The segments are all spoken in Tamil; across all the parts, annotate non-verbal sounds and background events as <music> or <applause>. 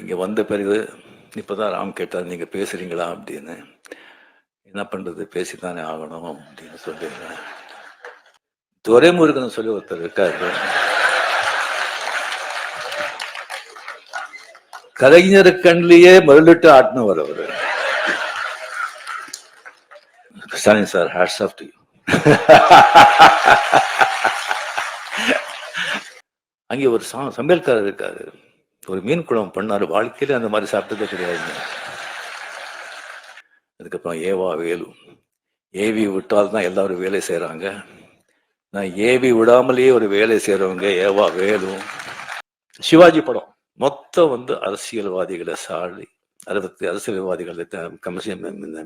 இங்கே வந்த பிறகு இப்போ தான் ராம் கேட்டார் நீங்கள் பேசுகிறீங்களா அப்படின்னு. என்ன பண்ணுறது பேசித்தானே ஆகணும் அப்படின்னு சொல்லி துரைமுருகன் சொல்லி ஒருத்தர் இருக்காரு. கலைஞர் கண்லேயே மருளிட்டு ஆட்டினவர் அவரு. Stalin sir hats off to அங்கே ஒரு சா சமையல்காரர் இருக்காரு. ஒரு மீன் குழம்பு பண்ணாரு. வாழ்க்கையில அந்த மாதிரி சாப்பிட்டதே கிடையாது அதுக்கப்புறம் ஏவா வேலு. ஏவி விட்டால் தான் எல்லாரும் வேலை செய்கிறாங்க நான் ஏவி விடாமலேயே ஒரு வேலை செய்கிறவங்க ஏவா வேலு. சிவாஜி படம். மொத்தம் வந்து அரசியல்வாதிகளை சாடி அறுபத்தி அரசியல்வாதிகளை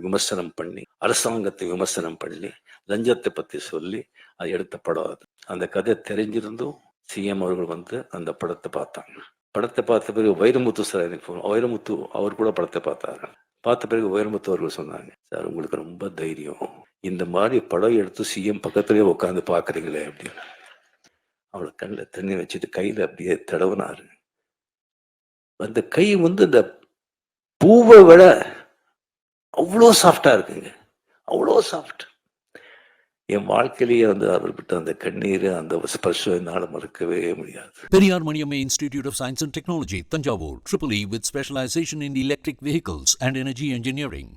விமர்சனம் பண்ணி அரசாங்கத்தை விமர்சனம் பண்ணி லஞ்சத்தை பத்தி சொல்லி அது எடுத்த படம் அது. அந்த கதை தெரிஞ்சிருந்தும் சிஎம் அவர்கள் வந்து அந்த படத்தை பார்த்தாங்க. படத்தை பார்த்த பிறகு வைரமுத்து சார் எனக்கு phone- வைரமுத்து அவர் கூட படத்தை பார்த்தாரு. பார்த்த பிறகு வைரமுத்து அவர்கள் சொன்னாங்க சார் உங்களுக்கு ரொம்ப தைரியம். இந்த மாதிரி படம் எடுத்து சிஎம் பக்கத்துலயே உட்காந்து பாக்குறீங்களே அப்படின்னு. அவளை கண்ணில் தண்ணி வச்சுட்டு கையில் அப்படியே தடவுனாரு. அந்த கை வந்து இந்த பூவை விட அவ்வளோ சாஃப்டா இருக்குங்க. அவ்வளோ சாஃப்ட் என் வாழ்க்கையிலேயே வந்து அவர்கிட்ட அந்த கண்ணீர் அந்த ஸ்பர்ஷம் என்னால் மறக்கவே முடியாது. Periyar Maniamma Institute of Science and Technology, Tanjavur, Triple E with specialization in electric vehicles and energy engineering.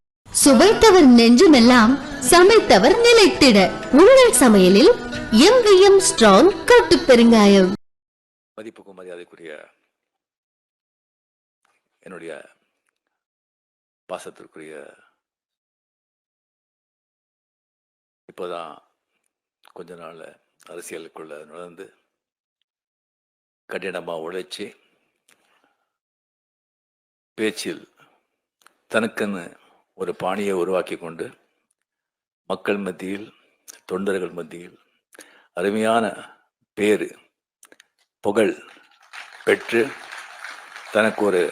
சுவைத்தவர் நெஞ்சுமெல்லாம் சமைத்தவர் நிலைத்திட. உங்கள் சமையலில் எம்விஎம் ஸ்ட்ராங் கட்டு பெருங்காயம். மதிப்புக்கும் மரியாதைக்குரிய என்னுடைய பாசத்திற்குரிய இப்போதான் கொஞ்ச நாள் அரசியலுக்குள்ள நுழைந்து கடினமாக உழைச்சி பேச்சில் தனக்குன்னு ஒரு பாணியை உருவாக்கி கொண்டு மக்கள் மத்தியில் தொண்டர்கள் மத்தியில் அருமையான பேர் புகழ் பெற்று தனக்கு ஒரு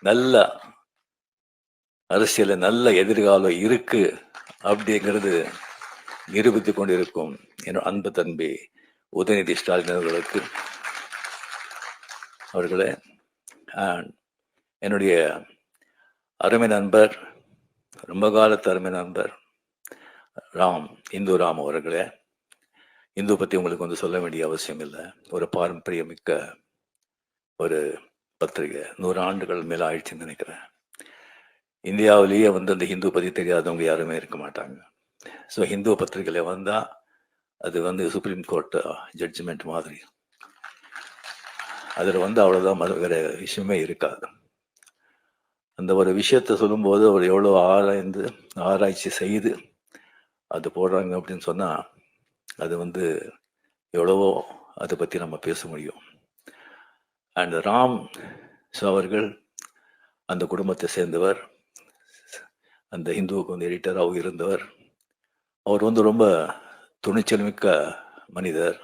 நல்ல அரசியலில் நல்ல எதிர்காலம் இருக்கு அப்படிங்கிறது நிரூபித்துக் கொண்டிருக்கும் என் அன்பு தம்பி உதயநிதி ஸ்டாலின் அவர்களுக்கு அவர்களே என்னுடைய அருமை நண்பர் ரொம்ப காலத்து அருமை நண்பர் ராம் இந்து ராம் அவர்களே. இந்து பற்றி உங்களுக்கு வந்து சொல்ல வேண்டிய அவசியம் இல்லை. ஒரு பாரம்பரியமிக்க ஒரு பத்திரிகை நூறு ஆண்டுகள் மேலே ஆயிடுச்சுன்னு நினைக்கிறேன். இந்தியாவிலேயே வந்து அந்த ஹிந்து பற்றி தெரியாதவங்க யாருமே இருக்க மாட்டாங்க. ஸோ ஹிந்து பத்திரிகையில் வந்தால் அது வந்து சுப்ரீம் கோர்ட் ஜட்ஜ்மெண்ட் மாதிரி அதில் வந்து அவ்வளோதான் மத வேற விஷயமே இருக்காது அந்த ஒரு விஷயத்தை சொல்லும்போது அவர் எவ்வளோ ஆராய்ந்து ஆராய்ச்சி செய்து அது போடுறாங்க அப்படின்னு சொன்னால் அது வந்து எவ்வளவோ அதை பற்றி நம்ம பேச முடியும். அண்ட் ராம் ஸோ அவர்கள் அந்த குடும்பத்தை சேர்ந்தவர் அந்த இந்துவுக்கு வந்து எடிட்டராகவும் இருந்தவர் அவர் வந்து ரொம்ப துணிச்சல் மிக்க மனிதர்.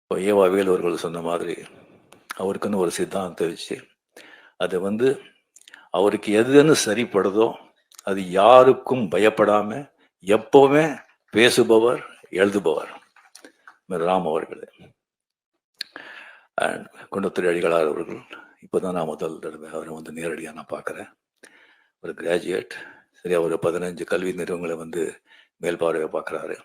இப்போ ஏவா வேலு அவர்கள் சொன்ன மாதிரி அவருக்குன்னு ஒரு சித்தாந்தம் வச்சு அதை வந்து அவருக்கு எதுன்னு சரிப்படுதோ அது யாருக்கும் பயப்படாமல் எப்பவுமே பேசுபவர் எழுதுபவர். ராம் அவர்கள். அண்ட் குண்டத்துறை அடிகளார் அவர்கள். இப்போ தான் நான் முதல் தடவை அவரை வந்து நேரடியாக நான் பார்க்குறேன். ஒரு கிராஜுவேட். சரி அவர் பதினஞ்சு கல்வி நிறுவனங்களை வந்து மேல்பார்வையை பார்க்குறாரு.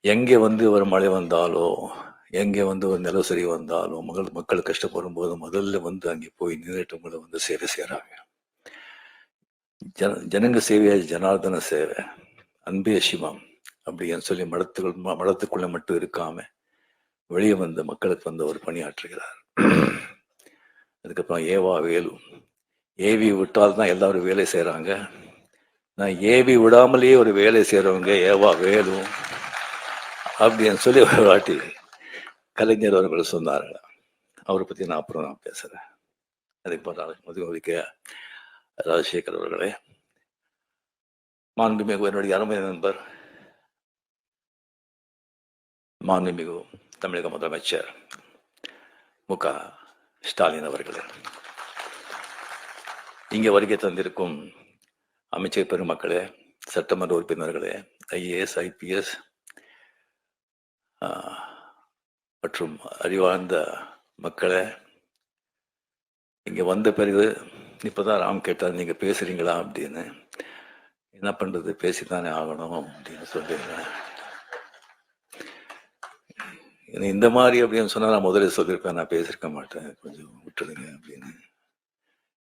எங்கே வந்து ஒரு மழை வந்தாலோ எங்கே வந்து ஒரு நிலசரி வந்தாலோ மக்கள் மக்கள் கஷ்டப்படும் போது முதல்ல வந்து அங்கே போய் நின்றுட்டவங்களை வந்து சேவை செய்கிறாங்க. ஜன ஜனங்க சேவையா ஜனார்தன சேவை. அன்பே சிவம் அப்படின்னு சொல்லி மடத்துக்குள் ம- மடத்துக்குள்ள மட்டும் இருக்காம வெளியே வந்து மக்களுக்கு வந்து அவர் பணியாற்றுகிறார். அதுக்கப்புறம் ஏவா வேலு. ஏவி விட்டால் தான் எல்லாரும் வேலை செய்கிறாங்க. நான் ஏவி விடாமலேயே ஒரு வேலை செய்கிறவங்க ஏவா வேணும். அப்படின்னு சொல்லி ஒரு வாட்டி கலைஞர் அவர்கள் சொன்னார்கள் அவரை பற்றி நான் அப்புறம் நான் பேசுகிறேன் அதே போல் முதுமதிக்க ராஜசேகர் அவர்களே. மாண்புமிகு என்னுடைய அருமை நண்பர் மாண்புமிகு தமிழக முதலமைச்சர் மு. க. ஸ்டாலின் அவர்களே. இங்கே வருகை தந்திருக்கும் அமைச்சர் பெருமக்களே சட்டமன்ற உறுப்பினர்களே ஐஏஎஸ் ஐபிஎஸ் மற்றும் அறிவார்ந்த மக்களே இங்கே வந்த பிறகு இப்பதான் ராம் கேட்டார் நீங்கள் பேசுறீங்களா? அப்படின்னு. என்ன பண்ணுறது பேசித்தானே ஆகணும் அப்படின்னு சொல்லிடுறேன் ஏன்னா இந்த மாதிரி அப்படின்னு சொன்னால் நான் முதல்ல சொல்லியிருப்பேன் நான் பேசியிருக்க மாட்டேன் கொஞ்சம் விட்டுடுங்க அப்படின்னு.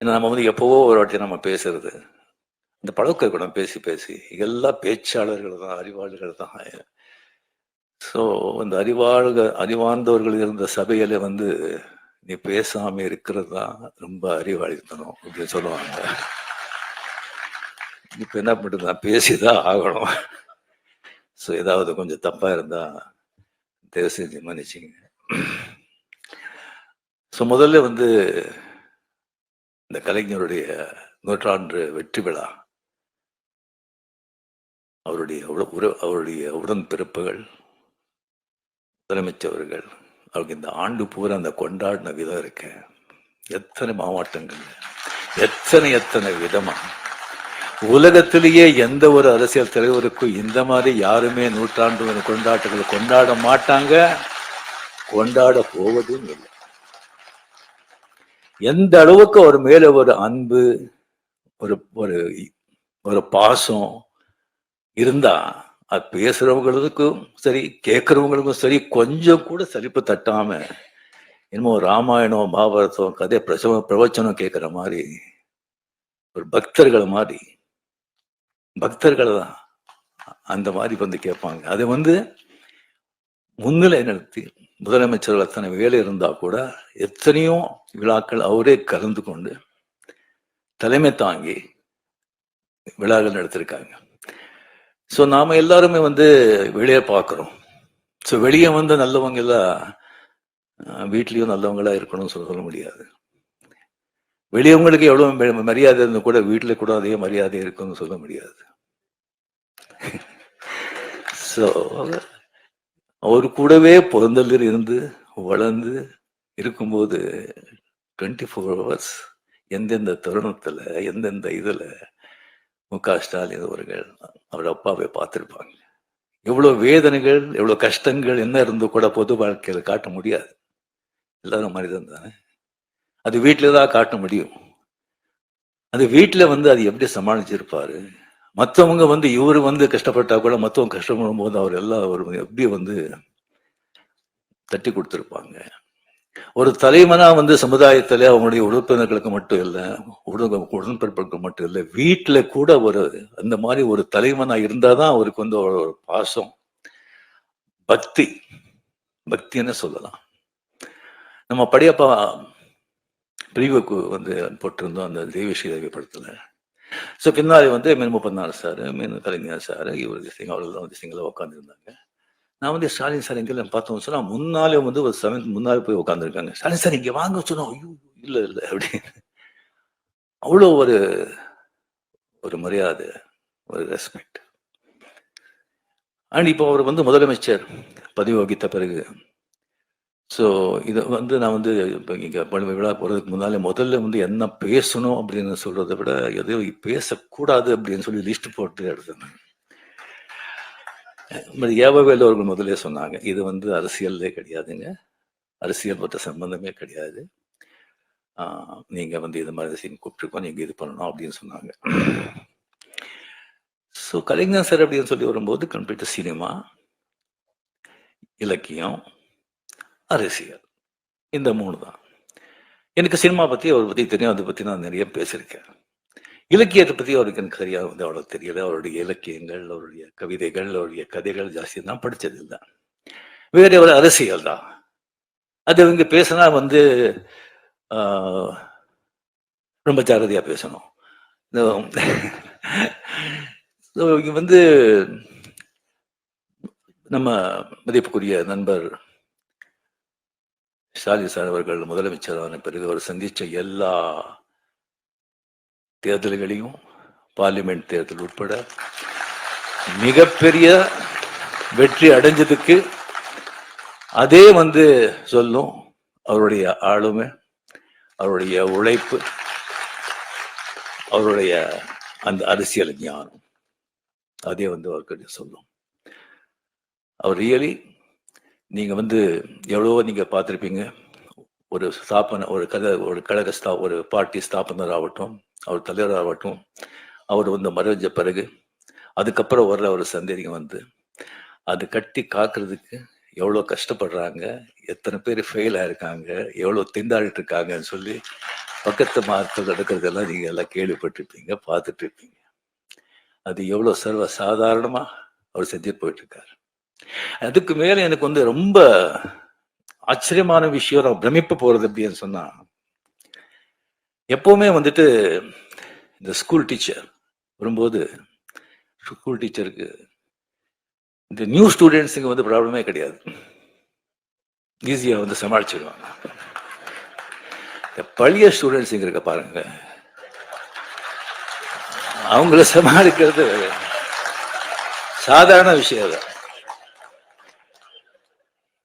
ஏன்னா நம்ம வந்து எப்போவோ ஒரு வாட்டி நம்ம பேசுறது. இந்த பழக்கம் இருக்கணும் பேசி பேசி எல்லாம் பேச்சாளர்கள் தான் அறிவாளிகள் தான். ஸோ அந்த அறிவாளுக அறிவார்ந்தவர்கள் இருந்த சபையில வந்து நீ பேசாம இருக்கிறது தான் ரொம்ப அறிவாளித்தனம் அப்படின்னு சொல்லுவாங்க. இப்போ என்ன பண்ணுறது நான் பேசிதான் ஆகணும். ஸோ ஏதாவது கொஞ்சம் தப்பாக இருந்தா தயவு செஞ்சு மன்னிச்சிங்க. ஸோ முதல்ல வந்து இந்த கலைஞருடைய நூற்றாண்டு வெற்றி விழா. அவருடைய உற- அவருடைய உடன்பிறப்புகள் முதலமைச்சவர்கள் அவருக்கு இந்த ஆண்டு பூரா அந்த கொண்டாடின விதம் இருக்கு. எத்தனை மாவட்டங்கள் எத்தனை எத்தனை விதமா. உலகத்திலேயே எந்த ஒரு அரசியல் தலைவருக்கும் இந்த மாதிரி யாருமே நூற்றாண்டு கொண்டாட்டங்களை கொண்டாட மாட்டாங்க. கொண்டாட போவதும் இல்லை. எந்த அளவுக்கு அவர் மேல ஒரு அன்பு ஒரு ஒரு ஒரு பாசம் இருந்தா அது பேசுறவங்களுக்கும் சரி கேட்கறவங்களுக்கும் சரி கொஞ்சம் கூட சலிப்பு தட்டாம என்னமோ ராமாயணம் மகாபாரதம் கதை பிரசவ பிரவச்சனம் கேட்கிற மாதிரி ஒரு பக்தர்கள் மாதிரி பக்தர்கள் தான் அந்த மாதிரி வந்து கேட்பாங்க அது வந்து முன்னிலை நிறுத்தி முதலமைச்சர்கள் அத்தனை வேலை இருந்தா கூட எத்தனையோ விழாக்கள் அவரே கலந்து கொண்டு தலைமை தாங்கி விழாக்கள் நடத்திருக்காங்க. ஸோ நாம எல்லாருமே வந்து வெளியே பார்க்குறோம். ஸோ வெளியே வந்து நல்லவங்க எல்லாம் வீட்லேயும் நல்லவங்களா இருக்கணும்னு சொல்ல சொல்ல முடியாது. வெளியவங்களுக்கு எவ்வளோ மரியாதை இருந்து கூட வீட்டில் கூட அதே மரியாதை இருக்குன்னு சொல்ல முடியாது. <laughs> ஸோ அவர் கூடவே பிறந்தலில் இருந்து வளர்ந்து இருக்கும்போது டுவெண்ட்டி ஃபோர் ஹவர்ஸ் எந்தெந்த தருணத்தில் எந்தெந்த இதில் மு க ஸ்டாலின் அவர்கள் அவர் அப்பாவை பார்த்துருப்பாங்க. எவ்வளோ வேதனைகள் எவ்வளோ கஷ்டங்கள் என்ன இருந்து கூட பொது வாழ்க்கையில் காட்ட முடியாது. எல்லாரும் மனிதன் தானே? அது வீட்டில் தான் காட்ட முடியும். அது வீட்டில் வந்து அது எப்படி சமாளிச்சிருப்பாரு? மற்றவங்க வந்து இவர் வந்து கஷ்டப்பட்டா கூட மற்றவங்க கஷ்டப்படும் போது அவர் எல்லாம் அவர் எப்படி வந்து தட்டி கொடுத்துருப்பாங்க? ஒரு தலைமனா வந்து சமுதாயத்துல அவங்களுடைய உறுப்பினர்களுக்கு மட்டும் இல்லை உடன் உடன்பிறப்புகளுக்கு மட்டும் இல்லை வீட்டுல கூட ஒரு அந்த மாதிரி ஒரு தலைவனா இருந்தாதான் அவருக்கு வந்து ஒரு பாசம். பக்தி. பக்தின்னு சொல்லலாம். நம்ம படையப்பா பிரிவுக்கு வந்து போட்டிருந்தோம் அந்த தெய்வஸ்ரீ தேவி படத்துல. ஸோ பின்னாடி வந்து மீன் முப்பத்தினாலு சார் மீன் கலைஞர் சார் இவர் சிங்க அவர்கள் வந்து சிங்கில் உட்காந்துருந்தாங்க நான் வந்து ஸ்டாலின் சார் எங்கே பார்த்தோம். சொன்னா முன்னாலே வந்து ஒரு செவன்த் முன்னாலே போய் உட்காந்துருக்காங்க ஸ்டாலின் சார் இங்க வாங்க. சொன்னோம். ஐயோ இல்லை இல்லை. அப்படின்னு. அவ்வளோ ஒரு ஒரு மரியாதை ஒரு ரெஸ்பெக்ட் அண்ட் இப்போ அவர் வந்து முதலமைச்சர் பதவி வகித்த பிறகு ஸோ இதை வந்து நான் வந்து இப்போ இங்கே பழுமை விழா போகிறதுக்கு முன்னாலே முதல்ல வந்து என்ன பேசணும் அப்படின்னு சொல்கிறத விட எதையும் பேசக்கூடாது அப்படின்னு சொல்லி லிஸ்ட் போட்டு எடுத்தேன். பட் ஏவவேல் அவர்கள் முதலே சொன்னாங்க இது வந்து அரசியல்லே கிடையாதுங்க அரசியல் பற்ற சம்பந்தமே கிடையாது. நீங்கள் வந்து இது மாதிரி சீன் கூப்பிட்டுருக்கோம் நீங்கள் இது பண்ணணும் அப்படின்னு சொன்னாங்க. ஸோ கலைஞர் சார் அப்படின்னு சொல்லி வரும்போது கம்ப்யூட்டர் சினிமா இலக்கியம் அரசியல் இந்த மூணு தான். எனக்கு சினிமா பற்றி அவரை பற்றி தெரியும் அதை பற்றி நான் நிறைய பேசியிருக்கேன். இலக்கியத்தை பத்தி அவருக்கு எனக்கு சரியாக வந்து அவ்வளோ தெரியல. அவருடைய இலக்கியங்கள் அவருடைய கவிதைகள் அவருடைய கதைகள் ஜாஸ்தி. தான் படிச்சது இல்லை வேற ஒரு அரசியல் தான். அது இவங்க பேசினா வந்து ஆஹ், ரொம்ப ஜாகிரதையாக பேசணும். இவங்க இங்க வந்து நம்ம மதிப்புக்குரிய நண்பர் ஸ்டாலின் சார் அவர்கள் முதலமைச்சரான பிறகு அவர் சந்திச்ச எல்லா தேர்தல்களையும் பார்லிமெண்ட் தேர்தல் உட்பட மிகப்பெரிய வெற்றி அடைஞ்சதுக்கு அதே வந்து சொல்லும் அவருடைய ஆளுமை அவருடைய உழைப்பு அவருடைய அந்த அரசியல் ஞானம். அதே வந்து அவர்கிட்ட சொல்லும். அவர் ரியலி நீங்க வந்து எவ்வளவோ நீங்க பார்த்துருப்பீங்க. ஒரு ஸ்தாபன ஒரு கழக ஒரு கழக ஸ்தா ஒரு பார்ட்டி ஸ்தாபனர் ஆகட்டும் அவர் தலைவராகட்டும் அவர் வந்து மறைஞ்ச பிறகு அதுக்கப்புறம் வர்ற ஒரு சந்தேகம் வந்து அது கட்டி காக்குறதுக்கு எவ்வளோ கஷ்டப்படுறாங்க எத்தனை பேர் ஃபெயில் ஆயிருக்காங்க எவ்வளோ திண்டாடிட்டு இருக்காங்கன்னு சொல்லி பக்கத்து மார்க்கள் நடக்கிறதெல்லாம் நீங்கள் எல்லாம் கேள்விப்பட்டிருப்பீங்க பார்த்துட்டு இருப்பீங்க அது எவ்வளோ சர்வ சாதாரணமாக அவர் செஞ்சு போயிட்டு இருக்காரு. அதுக்கு மேலே எனக்கு வந்து ரொம்ப ஆச்சரியமான விஷயம் நான் பிரமிப்பு போறது அப்படின்னு சொன்னா எப்பவுமே வந்துட்டு இந்த ஸ்கூல் டீச்சர் வரும்போது ஸ்கூல் டீச்சருக்கு இந்த நியூ ஸ்டூடெண்ட்ஸுக்கு வந்து ப்ராப்ளமே கிடையாது. ஈஸியா வந்து சமாளிச்சிடுவாங்க இந்த பழைய ஸ்டூடெண்ட்ஸுங்க இருக்க பாருங்க. அவங்கள சமாளிக்கிறது சாதாரண விஷயம் தான்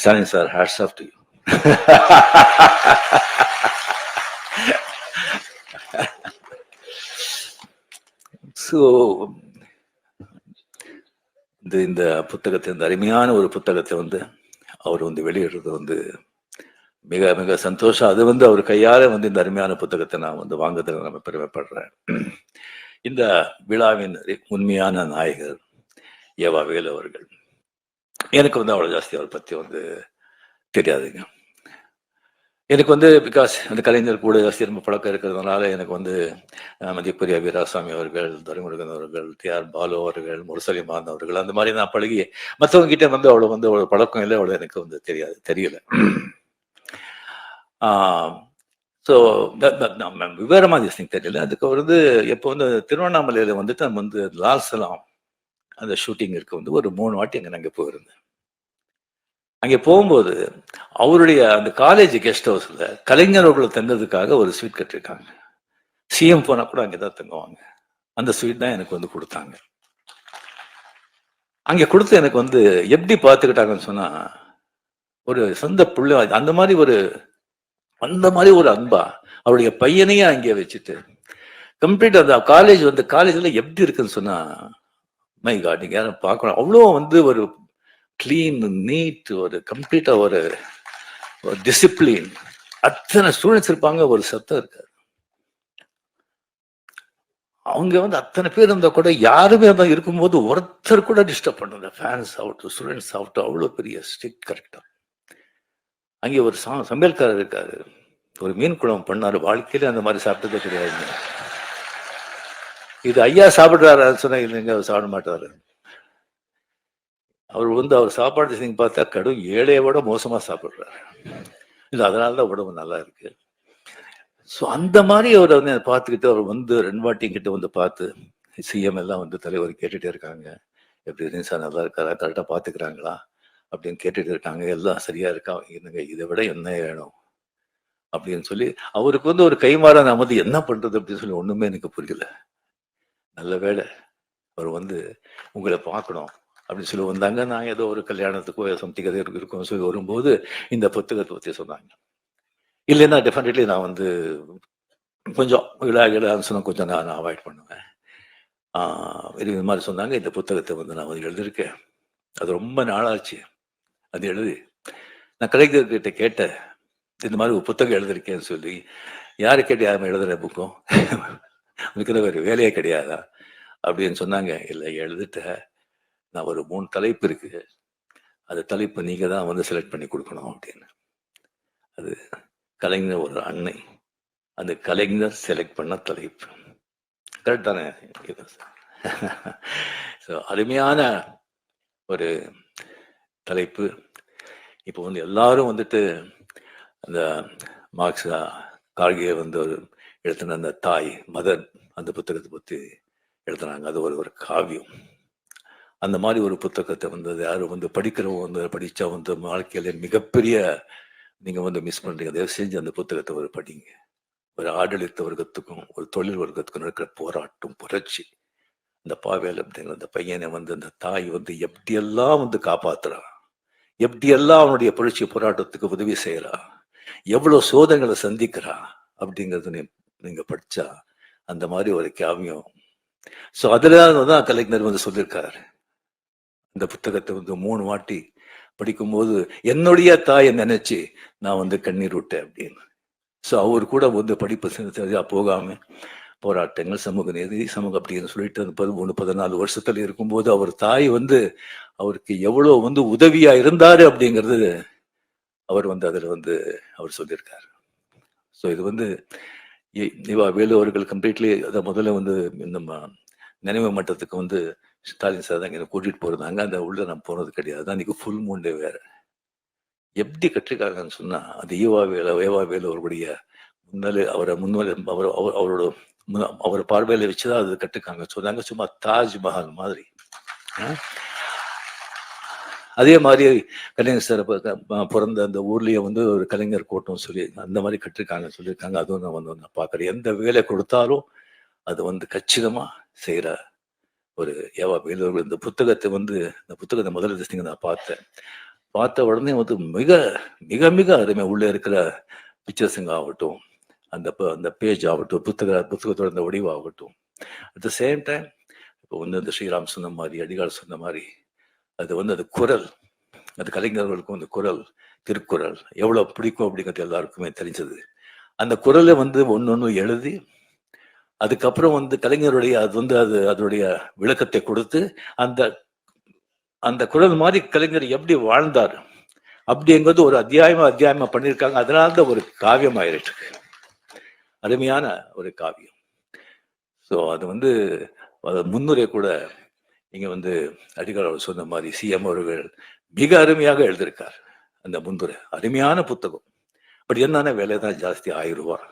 Stalin sir hats off to so இந்த இந்த புத்தகத்தை இந்த அருமையான ஒரு புத்தகத்தை வந்து அவர் வந்து வெளியிடுறது வந்து மிக மிக சந்தோஷம். அது வந்து அவர் கையால வந்து இந்த அருமையான புத்தகத்தை நான் வந்து வாங்குறதுல நம்ம பெருமைப்படுறேன். இந்த விழாவின் உண்மையான நாயகர் ஏவா வேலு அவர்கள். எனக்கு வந்து அவ்வளோ ஜாஸ்தி அவரை பற்றி வந்து தெரியாதுங்க. எனக்கு வந்து பிகாஸ் அந்த கலைஞர் கூட ஜாஸ்தி ரொம்ப பழக்கம் இருக்கிறதுனால எனக்கு வந்து அஹ், மதிப்புரிய வீராசாமி அவர்கள் துரைமுருகன் அவர்கள் டி ஆர் பாலு அவர்கள் முரசலிமான் அவர்கள் அந்த மாதிரி நான் பழகி மற்றவங்க கிட்ட வந்து அவ்வளோ வந்து அவ்வளோ பழக்கம் இல்லை அவ்வளோ எனக்கு வந்து தெரியாது தெரியல. <clears throat> ஸோ விவரமா திங் தெரியல. அதுக்கு வந்து எப்போ வந்து திருவண்ணாமலையில் வந்துட்டு நம்ம வந்து லால் சலாம் அந்த ஷூட்டிங் இருக்க வந்து ஒரு மூணு வாட்டி அங்கே நாங்கள் போயிருந்தேன் அங்கே போகும்போது அவருடைய அந்த காலேஜ் கெஸ்ட் ஹவுஸில் கலைஞர்களை தந்ததுக்காக ஒரு ஸ்வீட் கட்டிருக்காங்க சிஎம் போனால் கூட அங்கே தான் தங்குவாங்க. அந்த ஸ்வீட் தான் எனக்கு வந்து கொடுத்தாங்க. அங்கே கொடுத்து எனக்கு வந்து எப்படி பார்த்துக்கிட்டாங்கன்னு சொன்னால் ஒரு சொந்த பிள்ளை அந்த மாதிரி ஒரு அந்த மாதிரி ஒரு அன்பா அவருடைய பையனையே அங்கே வச்சுட்டு கம்ப்ளீட் அந்த காலேஜ் வந்து காலேஜில் எப்படி இருக்குன்னு சொன்னால் மை காட் நீங்கள் யாரும் பார்க்கணும். அவ்வளோ வந்து ஒரு கிளீன் நீட் ஒரு கம்ப்ளீட்டாக ஒரு ஒரு டிசிப்ளின் அத்தனை ஸ்டூடெண்ட்ஸ் இருப்பாங்க ஒரு சத்தம் இருக்காது. அவங்க வந்து அத்தனை பேர் இருந்தால் கூட யாருமே இருந்தால் இருக்கும்போது ஒருத்தர் கூட டிஸ்டர்ப் பண்ணுறது ஃபேன்ஸ் ஆகட்டும் ஸ்டூடெண்ட்ஸ் ஆகட்டும் அவ்வளோ பெரிய ஸ்ட்ரிக் கரெக்டாக அங்கே ஒரு சா சமையல்காரர் இருக்காரு. ஒரு மீன் குழம்பு பண்ணாரு. வாழ்க்கையில அந்த மாதிரி சாப்பிட்டதே கிடையாது. இது ஐயா சாப்பிடுறாரு சொன்னா இல்லைங்க அவர் சாப்பிட மாட்டாரு. அவர் வந்து அவர் சாப்பாடு செஞ்சு பார்த்தா கடும் ஏழையை விட மோசமா சாப்பிடுறாரு. இல்லை அதனால தான் உடம்பு நல்லா இருக்கு. ஸோ அந்த மாதிரி அவர் வந்து பார்த்துக்கிட்டு அவர் வந்து ரெண்டு வாட்டி கிட்ட வந்து பார்த்து சிஎம் எல்லாம் வந்து தலைவர் கேட்டுட்டே இருக்காங்க. எப்படி இருந்து சார் நல்லா இருக்காரா? கரெக்டாக பார்த்துக்கிறாங்களா? அப்படின்னு கேட்டுட்டு இருக்காங்க. எல்லாம் சரியா இருக்கா? என்னங்க இதை விட என்ன வேணும் அப்படின்னு சொல்லி அவருக்கு வந்து ஒரு கைமாறான நான் என்ன பண்றது அப்படின்னு சொல்லி ஒண்ணுமே எனக்கு புரியல. நல்ல வேலை அவர் வந்து உங்களை பார்க்கணும் அப்படின்னு சொல்லி வந்தாங்க. நான் ஏதோ ஒரு கல்யாணத்துக்கோ சம்திங் எதோ இருக்கும் சொல்லி வரும்போது இந்த புத்தகத்தை பற்றி சொன்னாங்க. இல்லைன்னா டெஃபினெட்லி நான் வந்து கொஞ்சம் விழா விழான்னு கொஞ்சம் நான் நான் அவாய்ட் பண்ணுவேன். இது மாதிரி சொன்னாங்க. இந்த புத்தகத்தை வந்து நான் வந்து எழுதியிருக்கேன். அது ரொம்ப நாளாச்சு. அது எழுதி நான் கலைஞர்கிட்ட கேட்டேன். இந்த மாதிரி ஒரு புத்தகம் எழுதியிருக்கேன்னு சொல்லி. யார் கேட்டு யாரும் எழுதுகிற புக்கும்? உனக்கு ஒரு வேலையே கிடையாதா? அப்படின்னு சொன்னாங்க. இல்லை எழுதிட்ட. நான் ஒரு மூணு தலைப்பு இருக்கு. அந்த தலைப்பை நீங்கள் தான் வந்து செலக்ட் பண்ணி கொடுக்கணும் அப்படின்னு. அது கலைஞர் ஒரு அன்னை. அந்த கலைஞர் செலக்ட் பண்ண தலைப்பு. கரெக்ட் தானே? ஸோ அருமையான ஒரு தலைப்பு. இப்போ வந்து எல்லாரும் வந்துட்டு அந்த மார்க்ஸ் கார்கே வந்து ஒரு எழுத்தின அந்த தாய் மதர் அந்த புத்தகத்தை பற்றி எழுதுனாங்க. அது ஒரு ஒரு காவியம். அந்த மாதிரி ஒரு புத்தகத்தை வந்து யாரும் வந்து படிக்கிறவங்க வந்து படித்தா வந்து வாழ்க்கையில மிகப்பெரிய நீங்கள் வந்து மிஸ் பண்ணுறீங்க தயவு செஞ்சு அந்த புத்தகத்தை ஒரு படிங்க. ஒரு ஆடளித்த வர்க்கத்துக்கும் ஒரு தொழில் வர்க்கத்துக்கும் இருக்கிற போராட்டம் புரட்சி. இந்த பாவேல் அப்படிங்கிற அந்த பையனை வந்து அந்த தாய் வந்து எப்படியெல்லாம் வந்து காப்பாத்துறான் எப்படியெல்லாம் அவனுடைய புரட்சி போராட்டத்துக்கு உதவி செய்யறா? எவ்வளவு சோதனைகளை சந்திக்கிறா? அப்படிங்கிறது நீங்க படிச்சா அந்த மாதிரி ஒரு காவியம் ஸோ அதுல தான் கலைஞர் வந்து சொல்லியிருக்காரு இந்த புத்தகத்தை வந்து மூணு வாட்டி படிக்கும்போது என்னுடைய தாயை நினைச்சு நான் வந்து கண்ணீர் விட்டேன் அப்படின்னு. ஸோ அவர் கூட வந்து படிப்பு செ- சரியா போகாம போராட்டங்கள் சமூக நீதி சமூக அப்படின்னு சொல்லிட்டு அந்த பதிமூணு பதினாலு வருஷத்துல இருக்கும்போது அவர் தாய் வந்து அவருக்கு எவ்வளவு வந்து உதவியா இருந்தாரு அப்படிங்கிறது அவர் வந்து அதுல வந்து அவர் சொல்லியிருக்காரு ஸோ இது வந்து இவா வேலு அவர்கள் கம்ப்ளீட்லி அதை முதல்ல வந்து நம்ம நினைவு மட்டத்துக்கு வந்து ஸ்டாலின் சார் தான் இங்கே கூட்டிட்டு அந்த உள்ள நான் போனது கிடையாது. அன்னைக்கு ஃபுல் மூண்டே வேற. எப்படி கற்றுக்காங்கன்னு சொன்னால் அது ஈவா வேல ஏவா வேலு அவருடைய முன்னாலே அவரை முன்னாலே அவர் அவரோட முன்ன- அவர் வச்சு வச்சுதான் அது கட்டுக்காங்க சொன்னாங்க சும்மா தாஜ்மஹால் மாதிரி. ஆ? அதே மாதிரி கலைஞர் சார் பிறந்த அந்த ஊர்லேயே வந்து ஒரு கலைஞர் கோட்டம் சொல்லி அந்த மாதிரி கட்டிருக்காங்க சொல்லியிருக்காங்க. அதுவும் நான் வந்து நான் பார்க்குறேன். எந்த வேலை கொடுத்தாலும் அது வந்து கச்சிதமாக செய்கிற ஒரு ஏவா வேலூர் இந்த புத்தகத்தை வந்து இந்த புத்தகத்தை முதல்ல திசைங்க நான் பார்த்தேன். பார்த்த உடனே வந்து மிக மிக மிக அருமை. உள்ளே இருக்கிற பிக்சர்ஸுங்க ஆகட்டும் அந்த ப- அந்த பேஜ் ஆகட்டும் புத்தக புத்தகத்தோட அந்த வடிவாகட்டும் அட் த சேம் டைம் இப்போ வந்து அந்த ஸ்ரீராம் சொன்ன மாதிரி அடிகால் சொன்ன மாதிரி அது வந்து அது குரல். அது கலைஞர்களுக்கும் அந்த குரல் திருக்குறள். எவ்வளோ பிடிக்கும் அப்படிங்கிறது எல்லாருக்குமே தெரிஞ்சது. அந்த குரலை வந்து ஒன்று ஒன்று எழுதி அதுக்கப்புறம் வந்து கலைஞருடைய அது வந்து அது அதனுடைய விளக்கத்தை கொடுத்து அந்த அந்த குரல் மாதிரி கலைஞர் எப்படி வாழ்ந்தார் அப்படிங்கிறது ஒரு அத்தியாயமா அத்தியாயமா பண்ணியிருக்காங்க. அதனால தான் ஒரு காவியம் ஆயிருக்கு அருமையான ஒரு காவியம். ஸோ அது வந்து முன்னுரை கூட இங்க வந்து அடிகால் அவர் சொன்ன மாதிரி சிஎம் அவர்கள் மிக அருமையாக எழுதியிருக்கார் அந்த முந்துரை. அருமையான புத்தகம். பட் என்னன்னா விலை தான் ஜாஸ்தி ஆயிரம்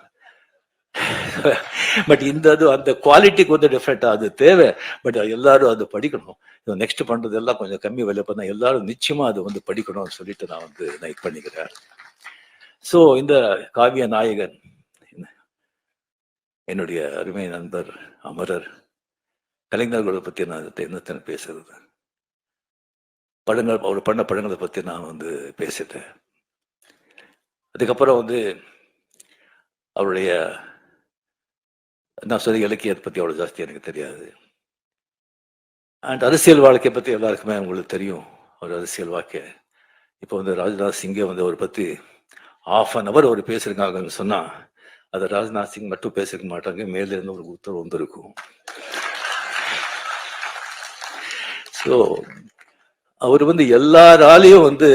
பட் இந்த அது அந்த குவாலிட்டிக்கு வந்து டிஃப்ரெண்ட் அது தேவை. பட் எல்லாரும் அது படிக்கணும். நெக்ஸ்ட் பண்றது எல்லாம் கொஞ்சம் கம்மி விலை பண்ணா எல்லாரும் நிச்சயமா அது வந்து படிக்கணும்னு சொல்லிட்டு நான் வந்து நான் இது பண்ணிக்கிறேன். ஸோ இந்த காவிய நாயகன் என்னுடைய அருமை நண்பர் அமரர் கலைஞர்களை பற்றி நான் என்னத்தனை பேசுறது? படங்கள் அவர் பண்ண படங்களை பற்றி நான் வந்து பேசிட்டேன். அதுக்கப்புறம் வந்து அவருடைய நான் சொல்ல இலக்கியத்தை பற்றி அவ்வளோ ஜாஸ்தி எனக்கு தெரியாது. அண்ட் அரசியல் வாழ்க்கையை பற்றி எல்லாருக்குமே உங்களுக்கு தெரியும். அவர் அரசியல் வாழ்க்கை. இப்போ வந்து ராஜ்நாத் சிங்கே வந்து அவரை பற்றி ஆஃப் அன் அவர் அவர் பேசியிருக்காங்கன்னு சொன்னால் அதை ராஜ்நாத் சிங் மட்டும் பேசிருக்க மாட்டாங்க. மேலிருந்து ஒரு உத்தரவு வந்திருக்கும். ஸோ அவர் வந்து எல்லாராலையும் வந்து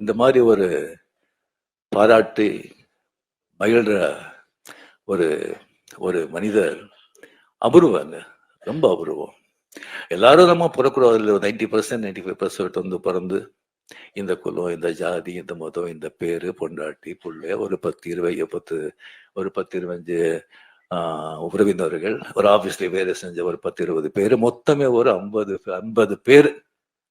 இந்த மாதிரி ஒரு பாராட்டி மகிழ்ற ஒரு ஒரு மனிதர் அபூர்வங்க. ரொம்ப அபூர்வம். எல்லாரும் நம்ம பிறக்கிறோம் அதில் ninety percent ninety five percent வந்து பிறந்து இந்த குலம் இந்த ஜாதி இந்த மதம் இந்த பேரு பொண்டாட்டி பிள்ளை ஒரு பத்து இருபது பத்து ஒரு பத்து இருபஞ்சு உறவினர்கள். ஒரு ஆபீஸ்ல வேலை செஞ்ச ஒரு பத்து இருபது பேர். மொத்தமே ஒரு ஐம்பது ஐம்பது பேர்.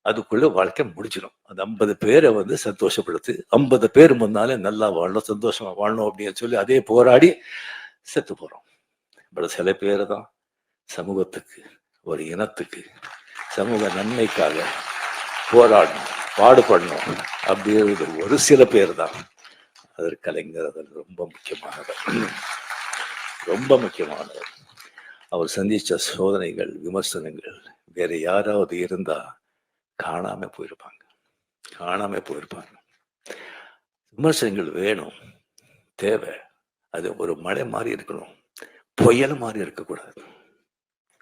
அதுக்குள்ள வாழ்க்கை முடிச்சிடும் அந்த ஐம்பது பேரை வந்து சந்தோஷப்படுத்து ஐம்பது பேர் முன்னாலே நல்லா வாழணும் சந்தோஷமா வாழணும் அப்படின்னு சொல்லி அதே போராடி செத்து போறோம். பட் சில பேர் தான் சமூகத்துக்கு ஒரு இனத்துக்கு சமூக நன்மைக்காக போராடணும் பாடுபடணும் அப்படிங்கிறது ஒரு சில பேர் தான். அது கலைஞர் அதில் ரொம்ப முக்கியமானது ரொம்ப முக்கியமானவர் அவர் சந்தித்த சோதனைகள் விமர்சனங்கள் வேற யாராவது இருந்தா காணாம போயிருப்பாங்க. காணாம போயிருப்பாங்க. விமர்சனங்கள் வேணும் தேவை. அது ஒரு மழை மாதிரி இருக்கணும். புயல் மாதிரி இருக்கக்கூடாது.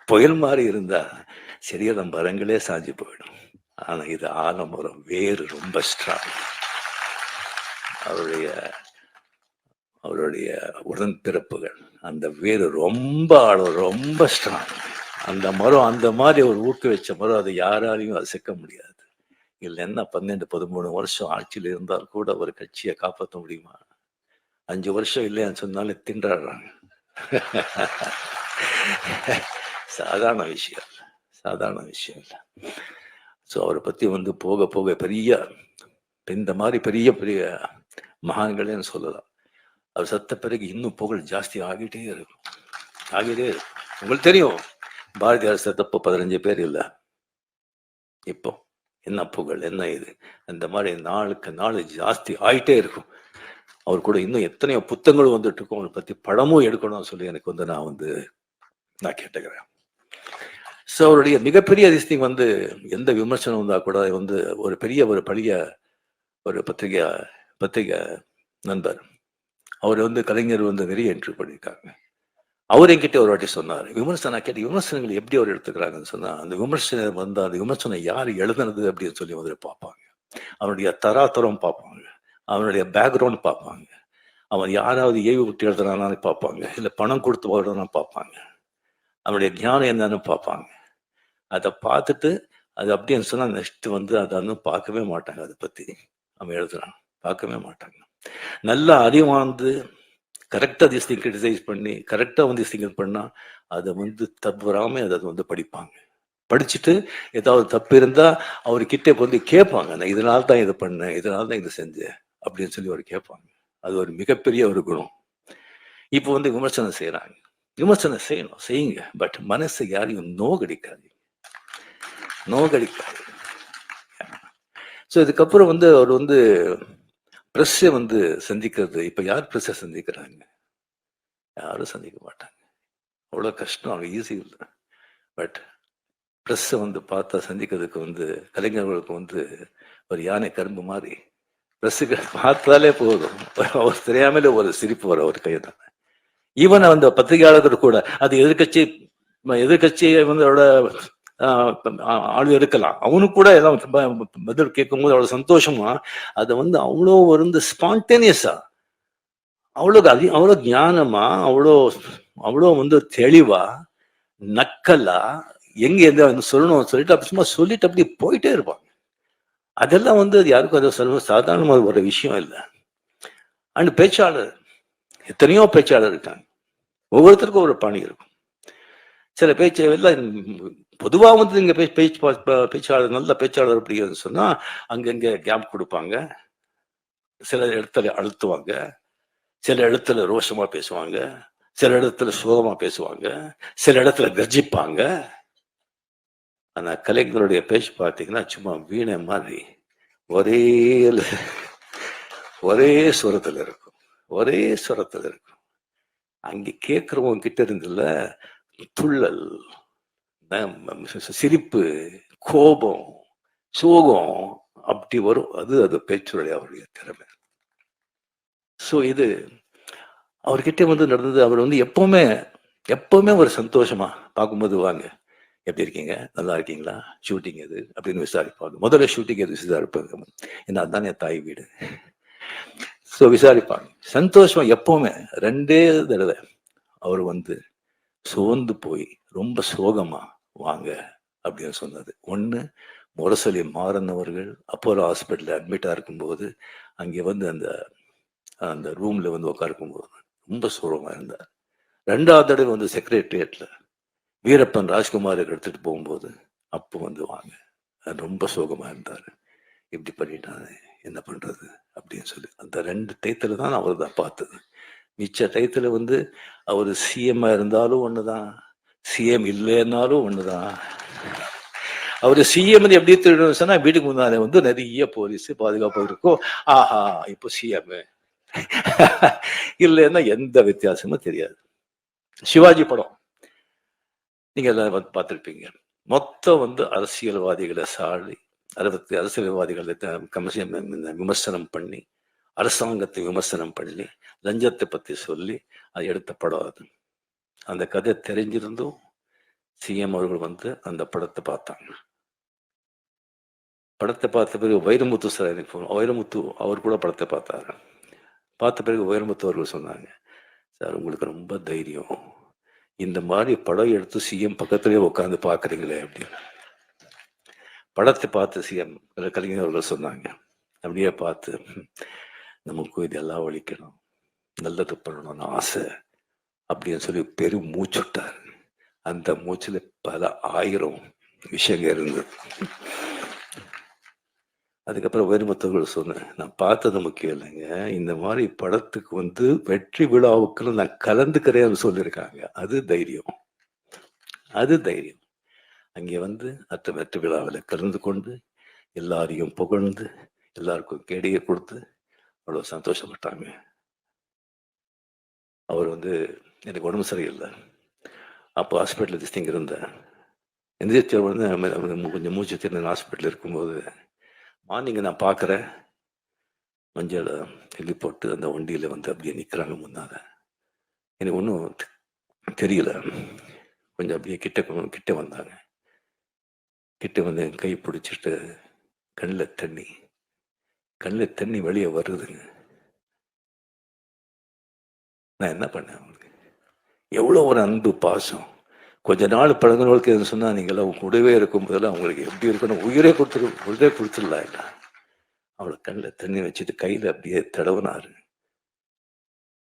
புயல் மாதிரி இருந்தா சரியான மரங்களே சாஞ்சு போயிடும். ஆனா இது ஆலமரம் வேறு ரொம்ப ஸ்ட்ராங் அவருடைய அவருடைய உடன்பிறப்புகள். அந்த வேர் ரொம்ப ஆழம் ரொம்ப ஸ்ட்ராங் அந்த மரம் அந்த மாதிரி ஒரு ஊக்குவிச்ச மரம் அதை யாராலையும் அசைக்க முடியாது. இல்லைன்னா பன்னெண்டு பதிமூணு வருஷம் ஆட்சியில் இருந்தால் கூட ஒரு கட்சியை காப்பாற்ற முடியுமா? அஞ்சு வருஷம் இல்லைன்னு சொன்னாலே திண்டாடுறாங்க. சாதாரண விஷயம் இல்லை. சாதாரண விஷயம் இல்லை. ஸோ அவரை பற்றி வந்து போக போக பெரிய இந்த மாதிரி பெரிய பெரிய மகான்களேன்னு சொல்லலாம். அவர் சத்த பிறகு இன்னும் புகழ் ஜாஸ்தி ஆகிட்டே இருக்கும். ஆகிட்டே இருக்கும். உங்களுக்கு தெரியும் பாரதியார் செத்தப்போ பதினஞ்சு பேர் இல்லை. இப்போ என்ன புகழ் என்ன இது? அந்த மாதிரி நாளுக்கு நாள் ஜாஸ்தி ஆயிட்டே இருக்கும். அவர் கூட இன்னும் எத்தனையோ புத்தகங்களும் வந்துட்டு இருக்கும். அவரை பத்தி படமும் எடுக்கணும்னு சொல்லி எனக்கு வந்து நான் வந்து நான் கேட்டுக்கிறேன். ஸோ அவருடைய மிகப்பெரிய அதிசயம் வந்து எந்த விமர்சனம் வந்தா கூட வந்து ஒரு பெரிய ஒரு பழைய ஒரு பத்திரிகை பத்திரிகை நண்பர் அவர் வந்து கலைஞர் வந்து நிறைய என்ட்ரி பண்ணியிருக்காங்க. அவர் என்கிட்ட ஒரு வாட்டி சொன்னார் விமர்சனம் கேட்டு விமர்சனங்கள் எப்படி அவர் எடுத்துக்கிறாங்கன்னு? சொன்னா அந்த விமர்சனம் வந்து அந்த விமர்சனம் யார் எழுதுனது? அப்படின்னு சொல்லி வந்து பார்ப்பாங்க. அவனுடைய தராதரம் பார்ப்பாங்க அவனுடைய பேக்ரவுண்ட் பார்ப்பாங்க. அவன் யாராவது ஏவி விட்டு எழுதுறானாலும் பார்ப்பாங்க இல்லை பணம் கொடுத்து வருதான்னு பார்ப்பாங்க. அவனுடைய ஞானம் என்னன்னு பார்ப்பாங்க. அதை பார்த்துட்டு அது அப்படின்னு சொன்னால் நெக்ஸ்ட் வந்து அதை வந்து பார்க்கவே மாட்டாங்க அதை பற்றி அவன் எழுதுறான் பார்க்கவே மாட்டாங்க. நல்ல அறிவார்ந்து கரெக்டாக திஸ் திங் கிரிட்டிசைஸ் பண்ணி கரெக்டாக வந்து திங் பண்ணா அதை வந்து தவறாமல் அதை வந்து படிப்பாங்க. படிச்சுட்டு ஏதாவது தப்பு இருந்தா அவர்கிட்ட வந்து கேட்பாங்க. நான் இதனால தான் இதை பண்ணேன் இதனால தான் இதை செஞ்சேன் அப்படின்னு சொல்லி அவர் கேட்பாங்க. அது ஒரு மிகப்பெரிய ஒரு குணம். இப்போ வந்து விமர்சனம் செய்யறாங்க விமர்சனம் செய்யணும் செய்யுங்க. பட் மனசு யாரையும் நோகடிக்காது நோகடிக்காது ஸோ இதுக்கப்புறம் வந்து அவர் வந்து ப்ரெஸ்ஸை வந்து சந்திக்கிறது. இப்போ யார் ப்ரெஸ்ஸை சந்திக்கிறாங்க? யாரும் சந்திக்க மாட்டாங்க. அவ்வளோ கஷ்டம் அங்கே ஈஸி இல்லை. பட் ப்ரெஸ்ஸை வந்து பார்த்தா சந்திக்கிறதுக்கு வந்து கலைஞர்களுக்கு வந்து ஒரு யானை கரும்பு மாதிரி. ப்ரெஸ்ஸுக்கு பார்த்தாலே போதும். அவர் தெரியாமலே ஒரு சிரிப்பு வர ஒரு கை தான் ஈவன் அந்த பத்திரிகையாளர்கள் கூட அது எதிர்கட்சி எதிர்கட்சியை வந்து அவரோட ஆள் இருக்கலாம் அவனுக்கு கூட எல்லாம் பதில் கேட்கும்போது அவ்வளவு சந்தோஷமா அதை வந்து அவ்வளோ வந்து ஸ்பான்டேனியஸா அவ்வளோ அதி அவ்வளோ ஞானமா அவ்வளோ அவ்வளோ வந்து தெளிவா நக்கலா எங்க எந்த சொல்லணும் சொல்லிட்டு அப்படி சும்மா சொல்லிட்டு அப்படி போயிட்டே இருப்பாங்க. அதெல்லாம் வந்து அது யாருக்கும் அது சொல்ல சாதாரணமாக ஒரு விஷயம் இல்லை. அண்ட் பேச்சாளர் எத்தனையோ பேச்சாளர் இருக்காங்க. ஒவ்வொருத்தருக்கும் ஒரு பாணி இருக்கும். சில பேச்சு எல்லாம் பொதுவாக வந்து இங்கே பேச்சு பேச்சு பேச்சாளர் நல்ல பேச்சாளர் அப்படின்னு சொன்னால் அங்கங்கே கேப் கொடுப்பாங்க. சில இடத்துல அழுத்துவாங்க. சில இடத்துல ரோஷமாக பேசுவாங்க. சில இடத்துல சுகமாக பேசுவாங்க. சில இடத்துல கர்ஜிப்பாங்க. ஆனால் கலைஞருடைய பேச்சு பார்த்தீங்கன்னா சும்மா வீணை மாதிரி. ஒரே ஒரே சுரத்தில் இருக்கும். ஒரே சுரத்தில் இருக்கும். அங்கே கேட்குறவங்க கிட்ட இருந்துல துள்ளல். சிரிப்பு கோபம் சோகம் அப்படி வரும். அது அது பேச்சுடைய அவருடைய திறமை. ஸோ இது அவர்கிட்ட வந்து நடந்தது. அவர் வந்து எப்பவுமே எப்பவுமே ஒரு சந்தோஷமா பார்க்கும்போது வாங்க. எப்படி இருக்கீங்க? நல்லா இருக்கீங்களா? ஷூட்டிங் எது? அப்படின்னு விசாரிப்பாங்க. முதல்ல ஷூட்டிங் எது? விசாரிப்பாங்க. ஏன்னா அதுதான் என் தாய் வீடு. ஸோ விசாரிப்பாங்க. சந்தோஷமா எப்பவுமே ரெண்டே தடவை அவர் வந்து சோர்ந்து போய் ரொம்ப சோகமா வாங்க அப்படின்னு சொன்னது. ஒன்று முரசொலி மாறினவர்கள் அப்போலோ ஹாஸ்பிட்டலில் அட்மிட்டாக இருக்கும்போது அங்கே வந்து அந்த அந்த ரூமில் வந்து உட்காருக்கும்போது ரொம்ப சோகமாக இருந்தார். ரெண்டாவது தடவை வந்து செக்ரட்டரியேட்டில் வீரப்பன் ராஜ்குமாரை எடுத்துகிட்டு போகும்போது அப்போ வந்து வாங்க. ரொம்ப சோகமாக இருந்தார். இப்படி பண்ணிட்டாங்க என்ன பண்ணுறது அப்படின்னு சொல்லி. அந்த ரெண்டு டயத்துல தான் அவர் தான் பார்த்தது. மிச்ச டயத்துல வந்து அவர் சிஎம்மாக இருந்தாலும் ஒன்று தான் சிஎம் இல்லைன்னாலும் ஒண்ணுதான். அவர் சிஎம் எப்படி திருடணும் சொன்னா வீட்டுக்கு முன்னாலே வந்து நிறைய போலீஸ் பாதுகாப்பு இருக்கும். ஆஹா இப்போ சிஎம் இல்லைன்னா எந்த வித்தியாசமும் தெரியாது. சிவாஜி படம். நீங்க எல்லாம் வந்து பார்த்துருப்பீங்க. மொத்தம் வந்து அரசியல்வாதிகளை சாடி அறுபத்தி அரசியல்வாதிகளை கமிஷன் விமர்சனம் பண்ணி அரசாங்கத்தை விமர்சனம் பண்ணி லஞ்சத்தை பத்தி சொல்லி அது எடுத்த படம் அது. அந்த கதை தெரிஞ்சிருந்தும் சிஎம் அவர்கள் வந்து அந்த படத்தை பார்த்தாங்க. படத்தை பார்த்த பிறகு வைரமுத்து சார் எனக்கு வைரமுத்து அவர் கூட படத்தை பார்த்தாரு. பார்த்த பிறகு வைரமுத்து அவர்கள் சொன்னாங்க சார் உங்களுக்கு ரொம்ப தைரியம். இந்த மாதிரி படம் எடுத்து சிஎம் பக்கத்துலேயே உட்காந்து பார்க்குறீங்களே அப்படின்னு. படத்தை பார்த்து சிஎம் கலைஞர் அவர்கள் சொன்னாங்க அப்படியே பார்த்து நமக்கு இதெல்லாம் ஒழிக்கணும். நல்லது பண்ணணும்னு ஆசை. அப்படின்னு சொல்லி பெரும் மூச்சுட்டார் அந்த மூச்சில் பல ஆயிரம் விஷயங்கள் இருந்தது. அதுக்கப்புறம் வேறுமத்தவர்கள் சொன்னேன் நான் பார்த்தது முக்கியம் இல்லைங்க. இந்த மாதிரி படத்துக்கு வந்து வெற்றி விழாவுக்குள்ள நான் கலந்துக்கிறேன்னு சொல்லியிருக்காங்க. அது தைரியம். அது தைரியம். அங்கே வந்து அத்த வெற்றி விழாவில் கலந்து கொண்டு எல்லாரையும் புகழ்ந்து எல்லாருக்கும் கேடியை கொடுத்து அவ்வளோ சந்தோஷப்பட்டாங்க. அவர் வந்து எனக்கு உடம்பு சரியில்லை. அப்போ ஹாஸ்பிட்டலில் திஸ்திங்க இருந்தேன். எந்திரிச்ச உடனே கொஞ்சம் மூச்சு திறன் ஹாஸ்பிட்டலில் இருக்கும்போது மார்னிங் நான் பார்க்குறேன். மஞ்சள் எழுதி போட்டு அந்த வண்டியில் வந்து அப்படியே நிற்கிறாங்க முன்னால். எனக்கு ஒன்றும் தெரியல. கொஞ்சம் அப்படியே கிட்ட கிட்ட வந்தாங்க. கிட்ட வந்து என் கை பிடிச்சிட்டு கண்ணில் தண்ணி கண்ணில் தண்ணி வெளியே வருதுங்க. நான் என்ன பண்ணேன் அவங்களுக்கு? எவ்வளோ ஒரு அன்பு பாசம். கொஞ்ச நாள் பழங்கினவர்களுக்கு எது சொன்னால் நீங்களாம் கூடவே இருக்கும் போதெல்லாம் அவங்களுக்கு எப்படி இருக்கணும் உயிரே கொடுத்துரு உயிரே கொடுத்துடலாம் இல்லை அவளை கண்ணில் தண்ணி வச்சுட்டு கையில் அப்படியே தடவினாரு.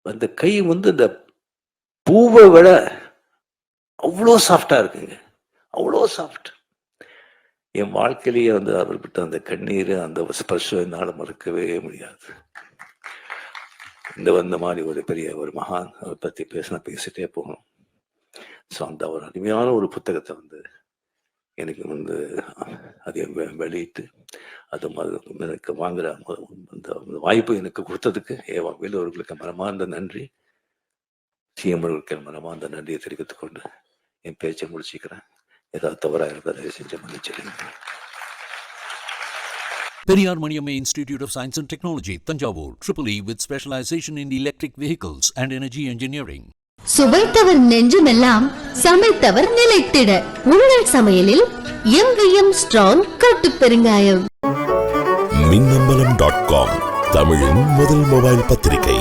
அந்த கை வந்து இந்த பூவை விட அவ்வளோ சாஃப்டாக இருக்குங்க. அவ்வளோ சாஃப்ட் என் வாழ்க்கையிலேயே வந்து அவர்கிட்ட அந்த கண்ணீர் அந்த ஸ்பர்ஷம் என்னால் மறக்கவே முடியாது. இந்த வந்த மாதிரி ஒரு பெரிய ஒரு மகான் அதை பற்றி பேசினா பேசிட்டே போகணும். ஸோ அந்த ஒரு அருமையான ஒரு புத்தகத்தை வந்து எனக்கு வந்து அதை வெளியிட்டு அது மாதிரி எனக்கு வாங்குற அந்த வாய்ப்பு எனக்கு கொடுத்ததுக்கு ஏவா வேலூர்களுக்கு மனமார்ந்த நன்றி. சிஎம் அவர்களுக்கு மனமார்ந்த நன்றியை தெரிவித்துக்கொண்டு என் பேச்சை முடிச்சுக்கிறேன். ஏதாவது தவறாக இருந்தால் செஞ்சு மன்னிச்சிருங்க Periyar Maniamma Institute of Science and Technology, Tanjavur, Triple E with specialization in electric vehicles and energy engineering. சுவைத்தவர் நெஞ்சுமெல்லாம் சமைத்தவர் நிலைத்திட உங்கள் சமையலில் எம்விஎம் ஸ்ட்ராங் கட்டு பெருங்காயம் மின்னம்பலம் டாட் காம் தமிழின் முதல் மொபைல் பத்திரிகை